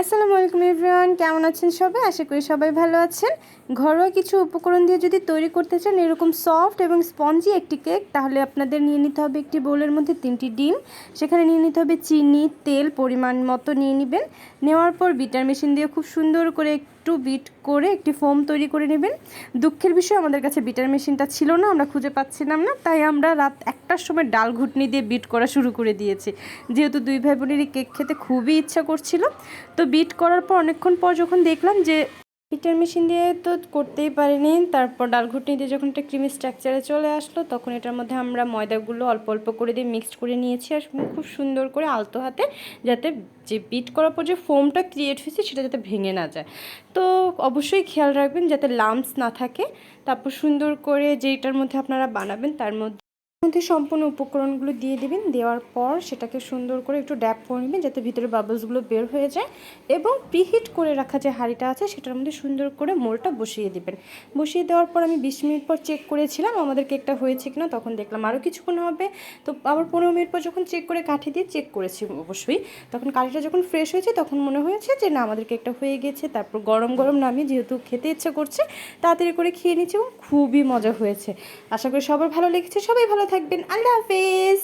আসসালামু আলাইকুম এভরিওয়ান, কেমন আছেন সবাই? আশা করি সবাই ভালো আছেন। ঘরোয়া কিছু উপকরণ দিয়ে যদি তৈরি করতে চান এরকম সফট এবং স্পঞ্জি একটি কেক, তাহলে আপনাদের নিয়ে নিতে হবে একটি বোলের মধ্যে তিনটি ডিম। সেখানে নিয়ে নিতে হবে চিনি, তেল, পরিমাণ মতো নিয়ে নেবেন। নেওয়ার পর বিটার মেশিন দিয়ে খুব সুন্দর করে একটু বিট করে একটি ফোম তৈরি করে নেবেন। দুঃখের বিষয়, আমাদের কাছে বিটার মেশিনটা ছিল না, আমরা খুঁজে পাচ্ছিলাম না, তাই আমরা রাত একটার সময় ডাল ঘুটনি দিয়ে বিট করা শুরু করে দিয়েছি। যেহেতু দুই ভাই বোনেরই কেক খেতে খুবই ইচ্ছা করছিল, তো বিট করার পর অনেকক্ষণ পর যখন দেখলাম যে বিটার মেশিন দিয়ে তো করতেই পারিনি, তারপর ডাল ঘুটনি দিয়ে যখন একটা ক্রিমি স্ট্রাকচারে চলে আসলো, তখন এটার মধ্যে আমরা ময়দাগুলো অল্প অল্প করে দিয়ে মিক্সড করে নিয়েছি আর খুব সুন্দর করে আলতো হাতে যাতে যে বিট করার পর যে ফোমটা ক্রিয়েট হয়েছে সেটা যাতে ভেঙে না যায়। তো অবশ্যই খেয়াল রাখবেন যাতে লাম্পস না থাকে, তারপর সুন্দর করে যেটার মধ্যে আপনারা বানাবেন তার মধ্যে মধ্যে সম্পূর্ণ উপকরণগুলো দিয়ে দিবেন। দেওয়ার পর সেটাকে সুন্দর করে একটু ড্যাপ করে নেবেন যাতে ভিতরে বাবলসগুলো বের হয়ে যায় এবং প্রিহিট করে রাখা যে হাঁড়িটা আছে সেটার মধ্যে সুন্দর করে মোলটা বসিয়ে দিবেন। বসিয়ে দেওয়ার পর আমি বিশ মিনিট পর চেক করেছিলাম, আমাদের কেকটা হয়েছে কিনা তখন দেখলাম আরও কিছুক্ষণ হবে। তো আবার পনেরো মিনিট পর যখন চেক করে কাঠি দিয়ে চেক করেছি অবশ্যই। তখন কাঠিটা যখন ফ্রেশ হয়েছে তখন মনে হয়েছে যে না, আমাদের কেকটা হয়ে গেছে। তারপর গরম গরম নামিয়ে যেহেতু খেতে ইচ্ছা করছে, তাড়াতাড়ি করে খেয়ে নিচ্ছি এবং খুবই মজা হয়েছে। আশা করি সবার ভালো লেগেছে। সবাই ভালো থাকবেন আল্লাহ হাফেজ।